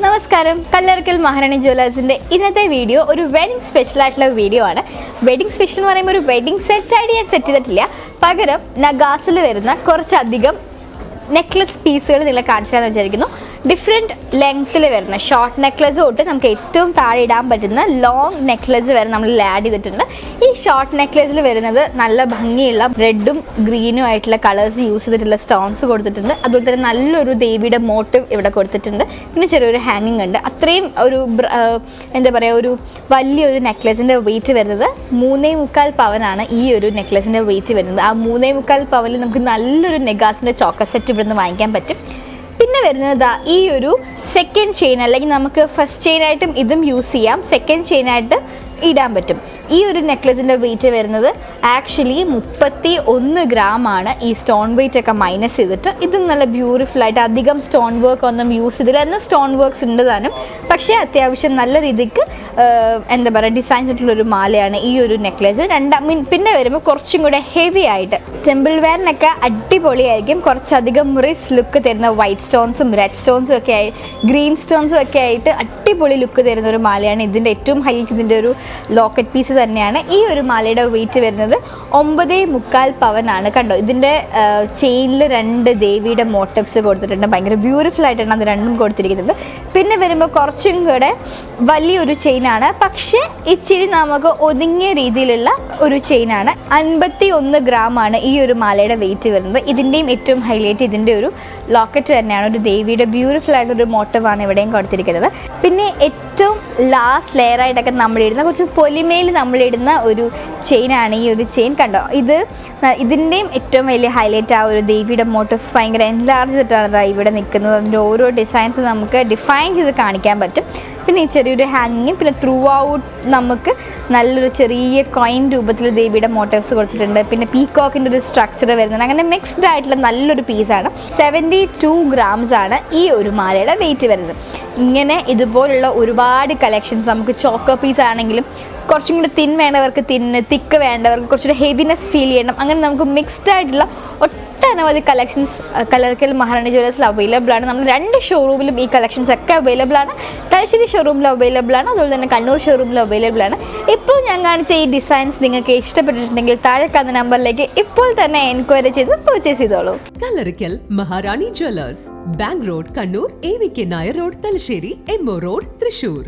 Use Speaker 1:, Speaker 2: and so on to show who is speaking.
Speaker 1: നമസ്കാരം. കല്ലറക്കൽ മഹാറാണി ജ്വല്ലേഴ്സിന്റെ ഇന്നത്തെ വീഡിയോ ഒരു വെഡിങ് സ്പെഷ്യൽ ആയിട്ടുള്ള വീഡിയോ ആണ്. വെഡിങ് സ്പെഷ്യൽ എന്ന് പറയുമ്പോൾ ഒരു വെഡിങ് സെറ്റായിട്ട് ഞാൻ സെറ്റ് ചെയ്തിട്ടില്ല. പകരം നഗാസിൽ വരുന്ന കുറച്ചധികം നെക്ലസ് പീസുകൾ നിങ്ങളെ കാണിച്ചാന്ന് വിചാരിക്കുന്നു. ഡിഫറെന്റ് ലെങ്ത്തിൽ വരുന്ന ഷോർട്ട് നെക്ലസ് തൊട്ട് നമുക്ക് ഏറ്റവും താഴെ ഇടാൻ പറ്റുന്ന ലോങ് നെക്ലസ് വരെ നമ്മൾ ആഡ് ചെയ്തിട്ടുണ്ട്. ഈ ഷോർട്ട് നെക്ലസിൽ വരുന്നത് നല്ല ഭംഗിയുള്ള റെഡും ഗ്രീനും ആയിട്ടുള്ള കളേഴ്സ് യൂസ് ചെയ്തിട്ടുള്ള സ്റ്റോൺസ് കൊടുത്തിട്ടുണ്ട്. അതുപോലെ തന്നെ നല്ലൊരു ദേവിയുടെ മോട്ടീവ് ഇവിടെ കൊടുത്തിട്ടുണ്ട്. പിന്നെ ചെറിയൊരു ഹാങ്ങിങ് ഉണ്ട്. അത്രയും ഒരു എന്താ പറയുക ഒരു വലിയൊരു നെക്ലസിന്റെ വെയിറ്റ് വരുന്നത് മൂന്നേ മുക്കാൽ പവനാണ് ഈ ഒരു നെക്ലസിന്റെ വെയിറ്റ് വരുന്നത്. ആ മൂന്നേ മുക്കാൽ പവനിൽ നമുക്ക് നല്ലൊരു നെഗാസിന്റെ ചോക്ക സെറ്റ് ഇവിടുന്ന് വാങ്ങിക്കാൻ പറ്റും. പിന്നെ വരുന്നത് ഈ ഒരു സെക്കൻഡ് ചെയിൻ അല്ലെങ്കിൽ നമുക്ക് ഫസ്റ്റ് ചെയിനായിട്ടും ഇതും യൂസ് ചെയ്യാം. സെക്കൻഡ് ചെയിൻ ആയിട്ട് ഇടാൻ പറ്റും. ഈ ഒരു നെക്ലസിന്റെ വെയിറ്റ് വരുന്നത് ആക്ച്വലി മുപ്പത്തി ഒന്ന് ഗ്രാം ആണ്. ഈ സ്റ്റോൺ വെയിറ്റ് ഒക്കെ മൈനസ് ചെയ്തിട്ട് ഇത് നല്ല ബ്യൂട്ടിഫുൾ ആയിട്ട് അധികം സ്റ്റോൺ വർക്ക് ഒന്നും യൂസ് ചെയ്തില്ല. എന്നാൽ സ്റ്റോൺ വർക്ക്സ് ഉണ്ട് താനും. പക്ഷേ അത്യാവശ്യം നല്ല രീതിക്ക് എന്താ പറയുക ഡിസൈൻ ചെയ്തിട്ടുള്ളൊരു മാലയാണ് ഈ ഒരു നെക്ലസ് രണ്ടാം പിന്നെ വരുമ്പോൾ കുറച്ചും കൂടെ ഹെവി ആയിട്ട്. ടെമ്പിൾ വെയറിനൊക്കെ അടിപൊളിയായിരിക്കും. കുറച്ചധികം റിച്ച് ലുക്ക് തരുന്ന വൈറ്റ് സ്റ്റോൺസും റെഡ് സ്റ്റോൺസും ഒക്കെ ആയി ഗ്രീൻ സ്റ്റോൺസും ഒക്കെ ആയിട്ട് അടിപൊളി ലുക്ക് തരുന്ന ഒരു മാലയാണ് ഇതിന്റെ ഏറ്റവും ഹൈലൈറ്റ് ഇതിന്റെ ഒരു ലോക്കറ്റ് പീസ് തന്നെയാണ്. ഈ ഒരു മാലയുടെ വെയിറ്റ് വരുന്നത് ഒമ്പതേ മുക്കാൽ ആണ് കണ്ടോ ഇതിന്റെ ചെയിനിൽ രണ്ട് ദേവിയുടെ മോട്ടപ്സ് കൊടുത്തിട്ടുണ്ട്. ഭയങ്കര ബ്യൂട്ടിഫുൾ ആയിട്ടാണ് അത് രണ്ടും കൊടുത്തിരിക്കുന്നത്. പിന്നെ വരുമ്പോൾ കുറച്ചും കൂടെ വലിയൊരു ചെയിനാണ് പക്ഷെ ഇച്ചിരി നമുക്ക് ഒതുങ്ങിയ രീതിയിലുള്ള ഒരു ചെയിനാണ് അൻപത്തി ഒന്ന് ആണ് ഈ ഒരു മാലയുടെ വെയിറ്റ് വരുന്നത്. ഇതിന്റെയും ഏറ്റവും ഹൈലൈറ്റ് ഇതിന്റെ ഒരു ലോക്കറ്റ് തന്നെയാണ്. ഒരു ദേവിയുടെ ബ്യൂട്ടിഫുൾ ആയിട്ടൊരു മോട്ടീവാണ് ഇവിടെയും കൊടുത്തിരിക്കുന്നത്. പിന്നെ ഏറ്റവും ലാസ്റ്റ് ലെയർ ആയിട്ടൊക്കെ നമ്മളിടുന്ന കുറച്ച് പൊലിമയിൽ നമ്മളിടുന്ന ഒരു ചെയിനാണ് ഈ ഒരു ചെയിൻ കണ്ടോ? ഇത് ഇതിന്റെയും ഏറ്റവും വലിയ ഹൈലൈറ്റ് ആ ഒരു ദേവിയുടെ മോട്ടീവ് ഭയങ്കര എൻലാർജ് ചെയ്തിട്ടാണ് ദാ ഇവിടെ നിൽക്കുന്നത്. അതിന്റെ ഓരോ ഡിസൈൻസ് നമുക്ക് ഡിഫൈൻ ചെയ്ത് കാണിക്കാൻ പറ്റും. പിന്നെ ഈ ചെറിയൊരു ഹാങ്ങിങ്ങും പിന്നെ ത്രൂ ഔട്ട് നമുക്ക് നല്ലൊരു ചെറിയ കോയിൻ രൂപത്തിൽ ദേവിയുടെ മോട്ടേഴ്സ് കൊടുത്തിട്ടുണ്ട്. പിന്നെ പീകോക്കിന്റെ ഒരു സ്ട്രക്ചർ വരുന്നുണ്ട്. അങ്ങനെ മിക്സ്ഡ് ആയിട്ടുള്ള നല്ലൊരു പീസാണ് സെവന്റി ടു ഗ്രാംസ് ആണ് ഈ ഒരു മാലയുടെ വെയിറ്റ് വരുന്നത്. ഇങ്ങനെ ഇതുപോലുള്ള ഒരുപാട് കളക്ഷൻസ് നമുക്ക് ചോക്കോ പീസ് ആണെങ്കിലും കുറച്ചും കൂടി തിൻ വേണ്ടവർക്ക് തിന്ന് തിക്ക് വേണ്ടവർക്ക് കുറച്ചുകൂടി ഹെവിനെസ് ഫീൽ ചെയ്യണം. അങ്ങനെ നമുക്ക് മിക്സ്ഡ് ആയിട്ടുള്ള ഒട്ടനവധി കളക്ഷൻസ് കലർക്കൽ മഹാറാണി ജ്വല്ലേഴ്സിൽ അവൈലബിൾ ആണ്. നമ്മൾ രണ്ട് ഷോറൂമിലും ഈ കളക്ഷൻസ് ഒക്കെ അവൈലബിൾ ആണ്. തലശ്ശേരി ഷോറൂമിൽ അവൈലബിൾ ആണ്. അതുപോലെ തന്നെ കണ്ണൂർ ഷോറൂമിൽ അവൈലബിൾ ആണ്. ഇപ്പോൾ ഞാൻ കാണിച്ച ഈ ഡിസൈൻസ് നിങ്ങൾക്ക് ഇഷ്ടപ്പെട്ടിട്ടുണ്ടെങ്കിൽ താഴെ കാണുന്ന നമ്പറിലേക്ക് ഇപ്പോൾ തന്നെ എൻക്വയറി ചെയ്ത് പർച്ചേസ് ചെയ്തോളൂ.
Speaker 2: Kalarkkal Maharani jewellers bank road Kannur A V K Nair road Thalassery MO road Thrissur.